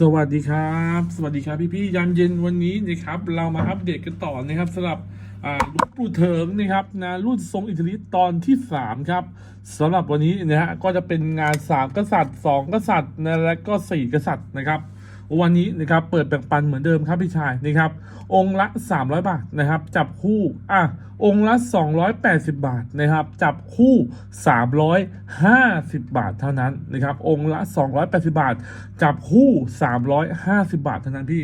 สวัสดีครับ สวัสดีครับพี่พี่ๆยามเย็นวันนี้นะครับเรามาอัปเดตกันต่อนะครับสำหรับลูกปูเถิงนะครับนะรุ่นทรงอิตาลีตอนที่สามครับสำหรับวันนี้นะฮะก็จะเป็นงานสามกษัตริย์สองกษัตริย์นะและก็สี่กษัตริย์นะครับ วันนี้นะครับเปิดแบ่งปันเหมือนเดิมครับพี่ชายนะครับ องค์ละ 300 บาทนะครับ จับคู่อะองค์ละ 280 บาทนะครับ จับคู่ 350 บาทเท่านั้นนะครับ องค์ละ 280 บาท จับคู่ 350 บาทเท่านั้นพี่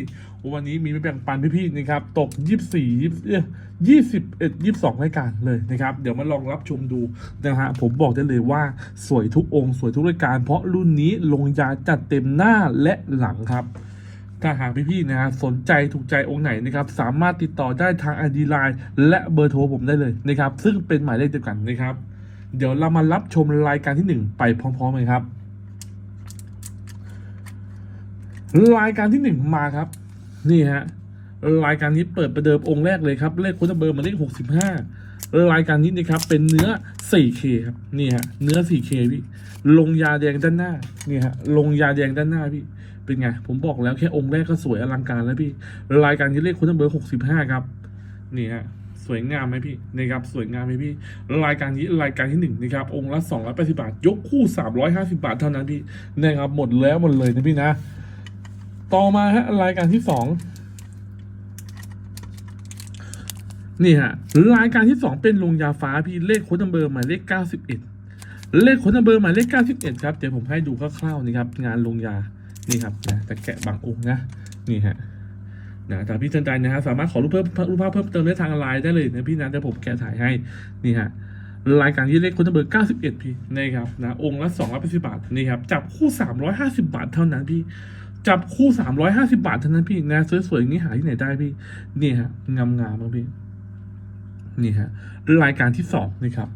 วันนี้มีไม่แบ่งปันพี่ๆนะครับ ตก 24 20 21 22 รายการเลยนะครับ เดี๋ยวมาลองรับชมดูนะฮะ ผมบอกได้เลยว่าสวยทุกองค์สวยทุกรายการ เพราะรุ่นนี้ลงยาจัดเต็มหน้าและหลังครับ ถ้าหากพี่ๆนะฮะสนใจถูกใจองค์ไหนนะครับ สามารถติดต่อได้ทางไอดีไลน์และเบอร์โทรผมได้เลยนะครับ ซึ่งเป็นหมายเลขเดียวกันนะครับ เดี๋ยวเรามารับชมรายการที่หนึ่งไปพร้อมๆกันครับ รายการที่หนึ่งมาครับ นี่ฮะรายการนี้เปิดประเดิมองค์แรกเลยครับเลขค้ดเบอร์หมายเลขหกสิบห้ารายการนี้นะครับเป็นเนื้อ 4K ครับนี่ฮะเนื้อ 4K พี่ลงยาแดงด้านหน้านี่ฮะลงยาแดงด้านหน้าพี่เป็นไง ผมบอกแล้วแค่องค์แรกก็สวยอลังการแล้วพี่รายการนี้เลขค้ดเบอร์หกสิบห้าครับนี่ฮะสวยงามไหมพี่นะครับสวยงามไหมพี่ รายการนี้รายการที่หนึ่งนะครับองค์ละสองร้อยแปดสิบาท ยกคู่สามร้อยห้าสิบาทเท่านั้นพี่นะครับหมดแล้วหมดเลยนะพี่นะ ต่อมาฮะรายการที่สองนี่ฮะรายการที่สองเป็นลงยาฟ้าพี่เลขโค้ดนัมเบอร์หมายเลขเก้าสิบเอ็ดเลขโค้ดนัมเบอร์หมายเลขเก้าสิบเอ็ดครับเดี๋ยวผมให้ดูคร่าวๆนะครับงานลงยานี่ครับนะแต่แกะบางองค์นะนี่ฮะนะแต่พี่ท่านใดนะฮะสามารถขอรูปเพิ่มรูปภาพเพิ่มเติมได้ทางไลน์ได้เลยนะพี่นะเดี๋ยวผมแกะถ่ายให้นี่ฮะรายการที่เลขค้ดเบอร์91 พี่นะครับนะองค์ละ280บาทนี่ครับจับคู่ 350 บาทเท่านั้นพี่ จับคู่350บาทเท่านั้นพี่นสวยๆอย่างนี้หาที่ไหนได้พี่ นี่ฮะ งามๆมากพี่นี่ฮะรายการที่สองนี่ครับ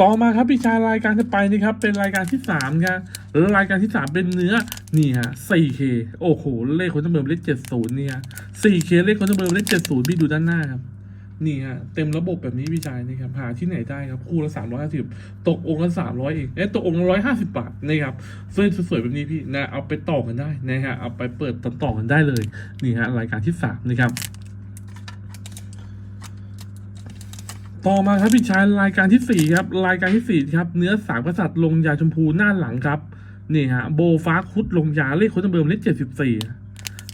ต่อมาครับพี่ชายรายการที่ไปนี่ครับ เป็นรายการที่สามครับรายการที่สามเป็นเนื้อนี่ฮะ 4K โอ้โหเลขคนทั้งเบอร์เลข70นี่ฮะ 4K เลขคนทั้งเบอร์เลข70พี่ดูด้านหน้าครับ นี่ฮะเต็มระบบแบบนี้พี่ชายนี่ครับหาที่ไหนได้ครับคู่ละสามร้อยห้าสิบตกองค์ละสามร้อยเองเอ๊ะตกองค์ละร้อยห้าสิบบาทนะครับสวยสวยๆแบบนี้พี่นะเอาไปต่อกันได้นะฮะเอาไปเปิดต่อต่อกันได้เลยนี่ฮะรายการที่สามนะครับต่อมาครับพี่ชายรายการที่สี่ครับรายการที่สี่ครับเนื้อสามกษัตริย์ลงยาชมพูหน้าหลังครับนี่ฮะโบฟ้าคุดลงยาเลขโค้ดเบอร์เลขเจ็ดสิบสี่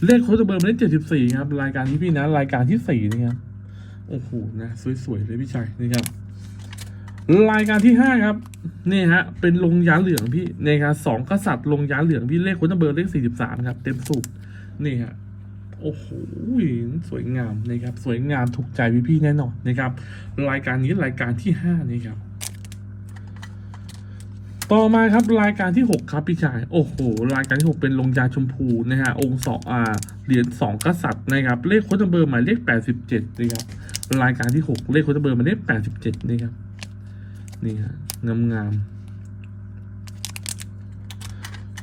เลขโค้ดเบอร์เลขเจ็ดสิบสี่ครับรายการที่พี่นะรายการที่สี่นะครับ โอ้โหนะสวยๆเลยพี่ชัยนี่ครับ รายการที่ห้าครับนี่ฮะเป็นลงยาเหลืองพี่นี่ครับสองกษัตริย์ลงยาเหลืองพี่เลขคนเบอร์เลขสี่สิบสามครับ เต็มสูบนี่ฮะโอ้โหสวยงามนะครับ สวยงามถูกใจพี่ๆแน่นอนนะครับ รายการนี้รายการที่ห้านี่ครับต่อมาครับรายการที่หกครับพี่ชายโอ้โหรายการที่หกเป็นลงยาชมพูนะฮะองค์สองอ่าเหรียญสองกษัตริย์นะครับเลขโค้ดเบอร์หมายเลขแปดสิบเจ็ดนะครับ รายการที่หกเลขโค้ดเบอร์มาเลขแปดสิบเจ็ดนี่ครับ นี่ฮะงามงามๆ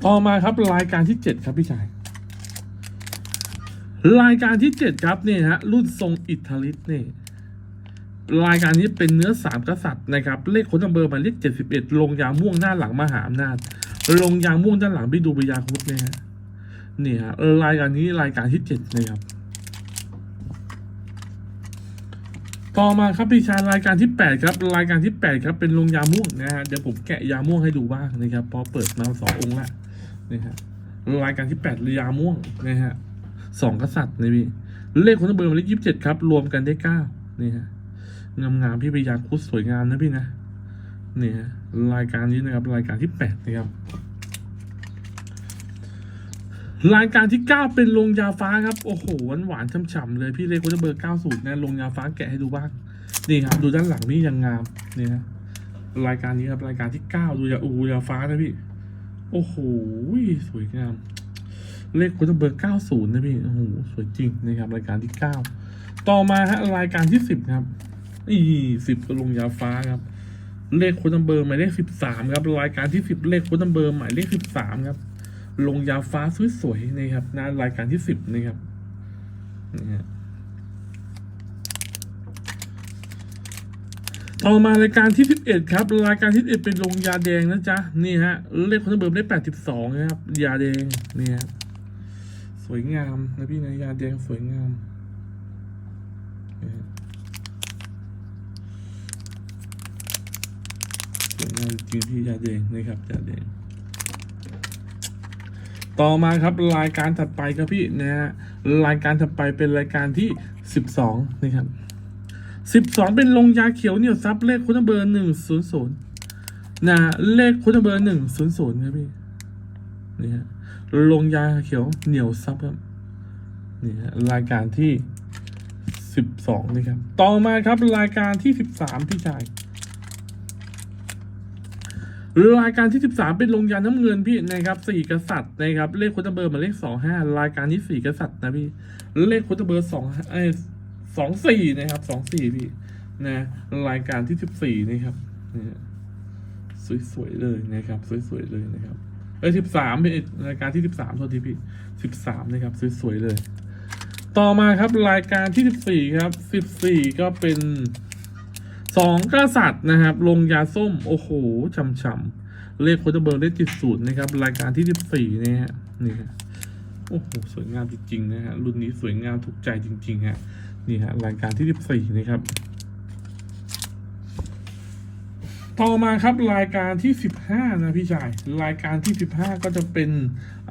ต่อมาครับรายการที่เจ็ดครับพี่ชาย รายการที่เจ็ดครับนี่ฮะรุ่นทรงอิตาลิสนี่รายการนี้เป็นเนื้อสามกษัตริย์นะครับ เลขคนเบอร์หมายเลขเจ็ดสิบเอ็ดลงยาม่วงหน้าหลังมหาอำนาจ ลงยาม่วงด้านหลังไปดูปยาคุดเนี่ยฮะนี่ฮะรายการนี้รายการที่เจ็ดนะครับ ต่อมาครับพี่ชารายการที่แปดครับ รายการที่แปดครับ เป็นลงยาม่วงนะฮะเดี๋ยวผมแกะยาม่วงให้ดูบ้างนะครับพอเปิดมาสององค์ละนี่ฮะรายการที่แปดยาม่วงนะฮะสองกษัตริย์นี่พี่เลขคนเบอร์หมายเลขยี่สิบเจ็ดครับ รวมกันได้เก้านี่ฮะงามงามๆพี่พยาคุดสวยงามนะพี่นะนี่ฮะรายการนี้นะครับ รายการที่แปดนะครับ รายการที่ 9 เป็นลงยาฟ้าครับ โอ้โหหวานหวานฉ่ำๆเลยพี่เลโคเบอร์90นะลงยาฟ้าแกะให้ดูบ้างนี่ครับ ดูด้านหลังนี่ยังงามนี่นะรายการนี้ครับรายการที่ 9 ดูยาอูยาฟ้านะพี่ โอ้โหสวยงาม เลขโคเบอร์90นะพี่โอ้โหสวยจริงนะครับรายการที่ 9 ต่อมาฮะรายการที่ 10 ครับอีสิบก็ลงยาฟ้าครับ เลขโคดนัมเบอร์หมายเลข13ครับรายการที่10เลขโคดนัมเบอร์หมายเลข13ครับ ลงยาฟ้าสวยๆนะครับหน้ารายการที่สิบนะครับนี่ฮะต่อมารายการที่ 11 ครับ รายการที่11เป็นลงยาแดงนะจ๊ะ นี่ฮะ เลขคนเบิร์มเลข82 นะครับ ยาแดงนี่ฮะสวยงามนะพี่นะยาแดงสวยงามนี่ฮะสวยงามจริงพี่ยาแดงนะครับยาแดง ต่อมาครับรายการถัดไปครับพี่นะฮะรายการถัดไปเป็นรายการที่ 12นะครับสิบสองเป็นลงยาเขียวเหนี่ยวซับเลขคุณเบอร์หนึ่งศูนย์ศูนย์นะเลขคุณเบอร์หนึ่งศูนย์ศูนย์ครับพี่นี่ฮะลงยาเขียวเหนียวซับครับนี่ฮะรายการที่สิบสองนี่ครับต่อมาครับรายการที่สิบสามพี่ชาย รายการที่สิบสามเป็นลงยาน้ำเงินพี่นะครับสี่กษัตริย์นะครับเลขคุณเบอร์มาเลขสองห้ารายการที่สี่กษัตริย์นะพี่เลขคุณเบอร์สองไอ้สองสี่นะครับสองสี่พี่นะรายการที่สิบสี่นะครับนะฮะสวยๆเลยนะครับสวยๆเลยนะครับเอ้สิบสามเป็นรายการที่สิบสามโทษทีพี่สิบสามนะครับสวยๆเลย ต่อมาครับรายการที่สิบสี่ครับสิบสี่ก็เป็น สองกษัตริย์นะครับ ลงยาส้ม โอ้โหช่ำๆเลขโคตรเบอร์เลขจิตศูนย์นะครับ รายการที่สิบสี่นี่ฮะนี่ฮะโอ้โหสวยงามจริงๆนะฮะรุ่นนี้สวยงามถูกใจจริง ๆ ฮะ นี่ฮะรายการที่14นะครับต่อมาครับรายการที่ 15 นะพี่ชาย รายการที่ 15 ก็จะเป็น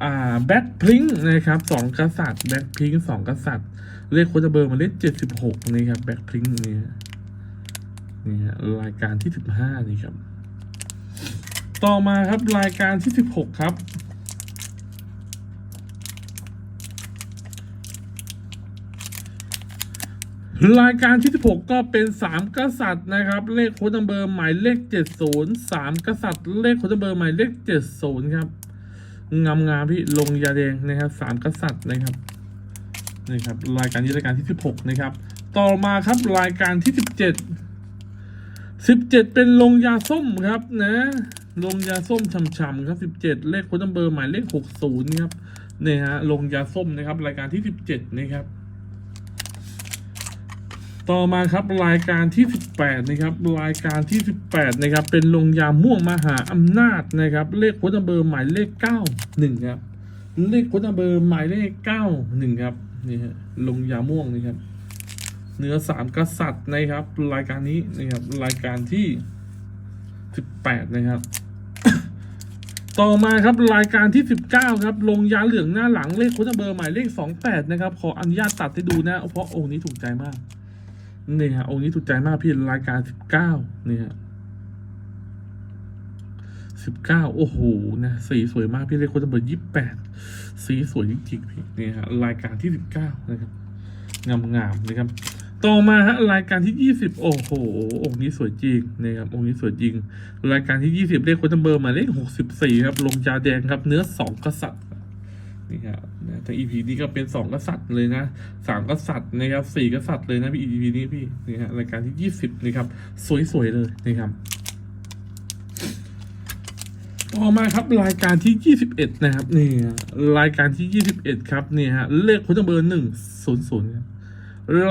อ่าแบ็คพลิงนะครับสองกษัตริย์แบ็คพลิงสองกษัตริย์เลขโคตรเบอร์หมาเลข76นะครับแบ็คพลิงนี่ฮะ นี่ฮะรายการที่15นี่ครับ ต่อมาครับรายการที่16ครับรายการที่ 16 ก็เป็น 3 กษัตริย์นะครับ เลขโค้ดนัมเบอร์หมายเลข 70 3 กษัตริย์ เลขโค้ดนัมเบอร์หมายเลข 70 ครับ งามงามพี่ลงยาแดงนะครับ 3 กษัตริย์นะครับนี่ครับ รายการนี้รายการที่ 16 นะครับ ต่อมาครับรายการที่ 17 17 เป็นลงยาส้มครับนะลงยาส้มฉ่ำๆครับ 17 เลขโค้ดนัมเบอร์หมายเลข 60 ครับนี่ฮะลงยาส้มนะครับ รายการที่ 17 นะครับ ต่อมาครับรายการที่ 18 นะครับ รายการที่ 18 นะครับ เป็นลงยาม่วงมหาอำนาจนะครับ เลขโค้ดนัมเบอร์หมายเลข 91 ครับ เลขโค้ดนัมเบอร์หมายเลข 91 ครับนี่ฮะลงยาม่วงนะครับ เนื้อสามกษัตริย์นะครับ รายการนี้นะครับ รายการที่18นะครับ ต่อมาครับรายการที่19ครับ ลงยาเหลืองหน้าหลังเลขโค้ดเบอร์หมายเลข28นะครับ ขออนุญาตตัดให้ดูนะ เพราะองค์นี้ถูกใจมากนี่ฮะองค์นี้ถูกใจมากพี่รายการสิบเก้านี่ฮะสิบเก้าโอ้โหนะสีสวยมากพี่เลยคนจะเบอร์ยี่แปดสีสวยจริงๆพี่นี่ฮะรายการที่สิบเก้านะครับงามๆนะครับ ต่อมาฮะรายการที่ยี่สิบโอ้โหองค์นี้สวยจริงนะครับองค์นี้สวยจริง รายการที่ยี่สิบเลขคนจะเบอร์มาเลขหกสิบสี่ครับ ลงยาแดงครับ เนื้อสองกษัตริย์นี่ครับนะทั้ง EP นี้ก็เป็นสองกษัตริย์เลยนะสามกษัตริย์นะครับสี่กษัตริย์เลยนะพี่ EP นี้พี่นี่ฮะรายการที่ยี่สิบนี่ครับสวยๆเลยนะครับต่อมาครับรายการที่ยี่สิบเอ็ดนะครับนี่รายการที่ยี่สิบเอ็ดครับนี่ฮะเลขโค้ดเบอร์หนึ่งศูนย์ศูนย์ครับ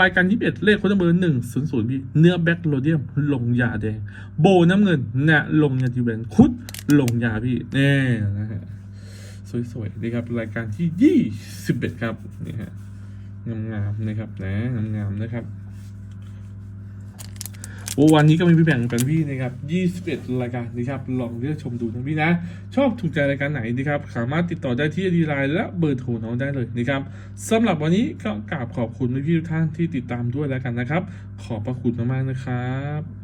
รายการยี่สิบเอ็ดเลขคนเบอร์หนึ่งศูนย์ศูนย์พี่เนื้อแบ็คโรเดียมลงยาแดง โบน้ำเงินนะลงยาจีเวนคุดลงยาพี่แน่นะฮะสวยๆนะครับรายการที่ยี่สิบเอ็ดครับนี่ฮะงามๆนะครับนะงามๆนะครับ วันนี้ก็มีพี่แบ่งกันพี่นะครับยี่สิบเอ็ดรายการนะครับ ลองเลือกชมดูนะพี่นะ ชอบถูกใจรายการไหนนะครับ สามารถติดต่อได้ที่ดีไลน์และเบอร์โทรน้องได้เลยนะครับสำหรับวันนี้ก็กราบขอบคุณพี่ทุกท่านที่ติดตามด้วยแล้วกันนะครับ ขอบพระคุณมากๆนะครับ